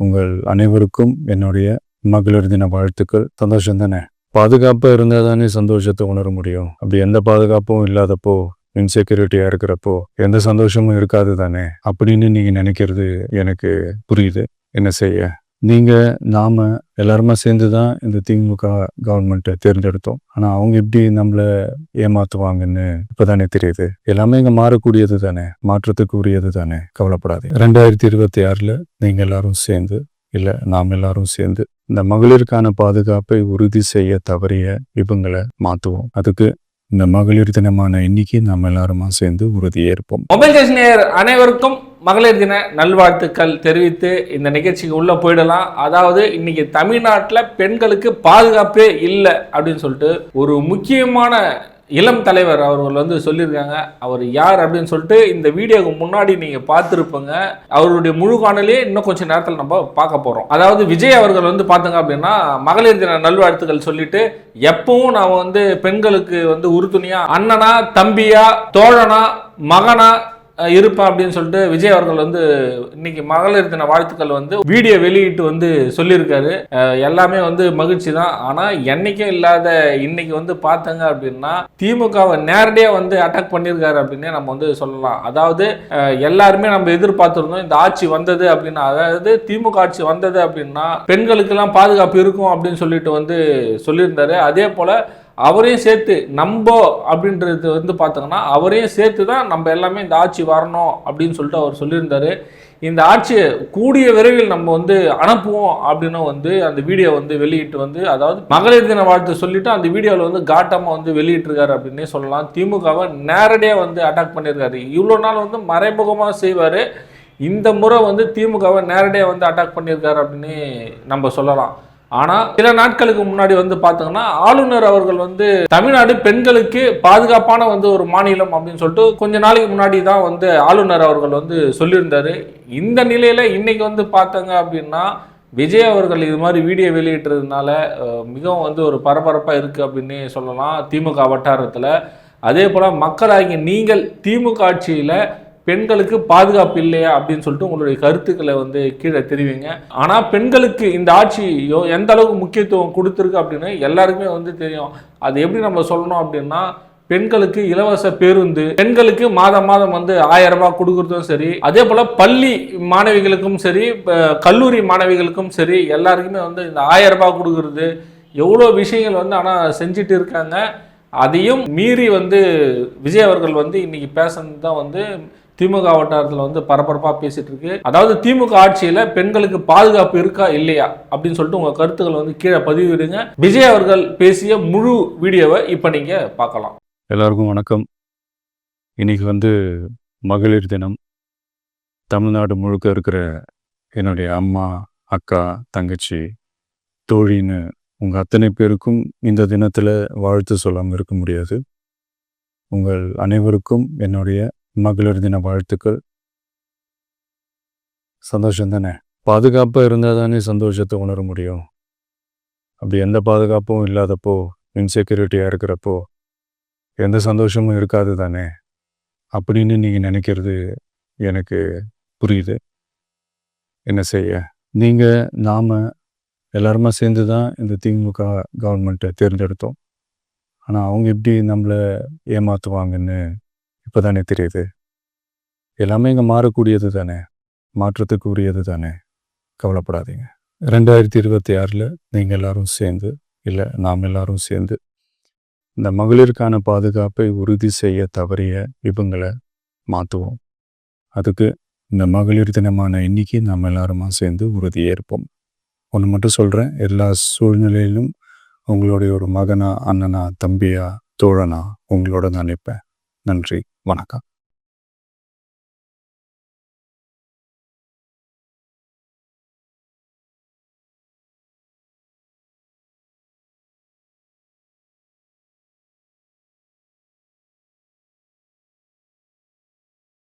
உங்கள் அனைவருக்கும் என்னுடைய மகளிர் தின வாழ்த்துக்கள். சந்தோஷம் தானே? பாதுகாப்பாக இருந்தால் தானே சந்தோஷத்தை உணர முடியும். அப்படி எந்த பாதுகாப்பும் இல்லாதப்போ இன்செக்யூரிட்டியாக இருக்கிறப்போ எந்த சந்தோஷமும் இருக்காது தானே? அப்படின்னு நீங்கள் நினைக்கிறது எனக்கு புரியுது. என்ன செய்ய? நீங்கள் நாம் எல்லாருமா சேர்ந்து தான் இந்த திமுக கவர்மெண்ட்டை தேர்ந்தெடுத்தோம். ஆனால் அவங்க எப்படி நம்மளை ஏமாத்துவாங்கன்னு இப்போதானே தெரியுது. எல்லாமே இங்கே மாறக்கூடியது தானே. மாற்றத்துக்கு உரியது தானே. கவலைப்படாது ரெண்டாயிரத்தி இருபத்தி ஆறில் நீங்கள் எல்லாரும் சேர்ந்து இல்லை நாம் எல்லாரும் சேர்ந்து இந்த மகளிருக்கான பாதுகாப்பை உறுதி செய்ய தவறிய இவங்களை மாற்றுவோம் அதுக்கு இந்த மகளிர் தினமான இன்னைக்கு நாம் எல்லாருமா சேர்ந்து உறுதியேற்போம். மொபைல் அனைவருக்கும் மகளிர் தின நல்வாழ்த்துக்கள் தெரிவித்து இந்த நிகழ்ச்சிக்கு உள்ளே போயிடலாம். அதாவது இன்னைக்கு தமிழ்நாட்டில் பெண்களுக்கு பாதுகாப்பே இல்லை அப்படின்னு சொல்லிட்டு ஒரு முக்கியமான இளம் தலைவர் அவர்கள் வந்து சொல்லியிருக்காங்க. அவர் யார் அப்படின்னு சொல்லிட்டு இந்த வீடியோக்கு முன்னாடி நீங்கள் பார்த்துருப்பங்க. அவருடைய முழு காணொலியே இன்னும் கொஞ்சம் நேரத்தில் நம்ம பார்க்க போகிறோம் அதாவது விஜய் அவர்கள் வந்து பார்த்தோங்க அப்படின்னா மகளிர் தின நல்வாழ்த்துக்கள் சொல்லிட்டு எப்பவும் நான் வந்து பெண்களுக்கு வந்து உறுதுணையாக அண்ணனா தம்பியா தோழனா மகனா இருப்பேன் அப்படின்னு சொல்லிட்டு விஜய் அவர்கள் வந்து இன்னைக்கு மகளிர் தின வாழ்த்துக்கள் வந்து வீடியோ வெளியிட்டு வந்து சொல்லியிருக்காரு. எல்லாமே வந்து மகிழ்ச்சி தான். ஆனால் என்னைக்கும் இல்லாத இன்னைக்கு வந்து பார்த்தங்க அப்படின்னா திமுகவை நேரடியாக வந்து அட்டாக் பண்ணியிருக்காரு அப்படின்னே நம்ம வந்து சொல்லலாம். அதாவது எல்லாருமே நம்ம எதிர்பார்த்துருந்தோம் இந்த ஆட்சி வந்தது அப்படின்னா அதாவது திமுக ஆட்சி வந்தது அப்படின்னா பெண்களுக்கெல்லாம் பாதுகாப்பு இருக்கும் அப்படின்னு சொல்லிட்டு வந்து சொல்லியிருந்தாரு. அதே போல அவரையும் சேர்த்து நம்ப அப்படின்றது வந்து பார்த்தோங்கன்னா அவரையும் சேர்த்து தான் நம்ம எல்லாமே இந்த ஆட்சி வரணும் அப்படின்னு சொல்லிட்டு அவர் சொல்லியிருந்தார். இந்த ஆட்சியை கூடிய விரைவில் நம்ம வந்து அனுப்புவோம் அப்படின்னு வந்து அந்த வீடியோ வந்து வெளியிட்டு வந்து அதாவது மகளிர் தின வாழ்த்து சொல்லிட்டு அந்த வீடியோவில் வந்து காட்டமாக வந்து வெளியிட்டிருக்காரு அப்படின்னே சொல்லலாம். திமுகவை நேரடியாக வந்து அட்டாக் பண்ணியிருக்காரு. இவ்வளோ நாள் வந்து மறைமுகமாக செய்வார். இந்த முறை வந்து திமுகவை நேரடியாக வந்து அட்டாக் பண்ணியிருக்காரு அப்படின்னு நம்ம சொல்லலாம். ஆனால் சில நாட்களுக்கு முன்னாடி வந்து பார்த்தோங்கன்னா ஆளுநர் அவர்கள் வந்து தமிழ்நாடு பெண்களுக்கு பாதுகாப்பான வந்து ஒரு மாநிலம் அப்படின்னு சொல்லிட்டு கொஞ்ச நாளைக்கு முன்னாடி தான் வந்து ஆளுநர் அவர்கள் வந்து சொல்லியிருந்தாரு. இந்த நிலையில இன்னைக்கு வந்து பார்த்தங்க அப்படின்னா விஜய் அவர்கள் இது மாதிரி வீடியோ வெளியிட்டதுனால மிகவும் வந்து ஒரு பரபரப்பாக இருக்குது அப்படின்னு சொல்லலாம் திமுக வட்டாரத்தில். அதே போல் மக்களாகிய நீங்கள் திமுக ஆட்சியில் பெண்களுக்கு பாதுகாப்பு இல்லையா அப்படின்னு சொல்லிட்டு உங்களுடைய கருத்துக்களை வந்து கீழே தெரிவிங்க. ஆனால் பெண்களுக்கு இந்த ஆட்சியோ எந்த அளவுக்கு முக்கியத்துவம் கொடுத்துருக்கு அப்படின்னு எல்லாருக்குமே வந்து தெரியும். அது எப்படி நம்ம சொல்லணும் அப்படின்னா பெண்களுக்கு இலவச பேருந்து பெண்களுக்கு மாதம் மாதம் வந்து ஆயிரம் ரூபாய் கொடுக்கறதும் சரி அதே போல் பள்ளி மாணவிகளுக்கும் சரி கல்லூரி மாணவிகளுக்கும் சரி எல்லாருக்குமே வந்து இந்த ஆயிரம் ரூபாய் கொடுக்குறது எவ்வளோ விஷயங்கள் வந்து ஆனால் செஞ்சுட்டு இருக்காங்க. அதையும் மீறி வந்து விஜய் அவர்கள் வந்து இன்னைக்கு பேசுனது தான் வந்து திமுக வட்டாரத்தில் வந்து பரபரப்பாக பேசிட்டு இருக்கு. அதாவது திமுக ஆட்சியில் பெண்களுக்கு பாதுகாப்பு இருக்கா இல்லையா அப்படின்னு சொல்லிட்டு உங்கள் கருத்துக்களை வந்து கீழே பதிவிடுங்க விஜய் அவர்கள் பேசிய முழு வீடியோவை இப்போ நீங்கள் பார்க்கலாம். எல்லாருக்கும் வணக்கம். இன்னைக்கு வந்து மகளிர் தினம். தமிழ்நாடு முழுக்க இருக்கிற என்னுடைய அம்மா அக்கா தங்கச்சி தோழின்னு உங்கள் அத்தனை பேருக்கும் இந்த தினத்தில் வாழ்த்து சொல்லாமல் இருக்க முடியாது. உங்கள் அனைவருக்கும் என்னுடைய மகளிர் தின வாழ்த்துக்கள். சந்தோஷம் தானே? பாதுகாப்பாக இருந்தால் தானே சந்தோஷத்தை உணர முடியும். அப்படி எந்த பாதுகாப்பும் இல்லாதப்போ இன்செக்யூரிட்டியாக இருக்கிறப்போ எந்த சந்தோஷமும் இருக்காது தானே? அப்படின்னு நீங்கள் நினைக்கிறது எனக்கு புரியுது. என்ன செய்ய? நீங்கள் நாம் எல்லாருமா சேர்ந்து தான் இந்த திமுக கவர்மெண்ட்டை தேர்ந்தெடுத்தோம். ஆனால் அவங்க எப்படி நம்மளை ஏமாற்றுவாங்கன்னு இப்போ தானே தெரியுது? எல்லாமே இங்கே மாறக்கூடியது தானே? மாற்றத்துக்கு உரியது தானே? கவலைப்படாதீங்க. ரெண்டாயிரத்தி இருபத்தி ஆறில் நீங்கள் எல்லாரும் சேர்ந்து இல்லை நாம் எல்லாரும் சேர்ந்து இந்த மகளிருக்கான பாதுகாப்பை உறுதி செய்ய தவறிய இவங்களை மாற்றுவோம் அதுக்கு இந்த மகளிர் தினமான இன்னைக்கு நாம் எல்லாருமா சேர்ந்து உறுதியேற்போம். ஒன்று மட்டும் சொல்கிறேன் எல்லா சூழ்நிலையிலும் உங்களுடைய ஒரு மகனா அண்ணனா தம்பியா தோழனா உங்களோட நான் நிற்பேன். நன்றி வணக்கம்.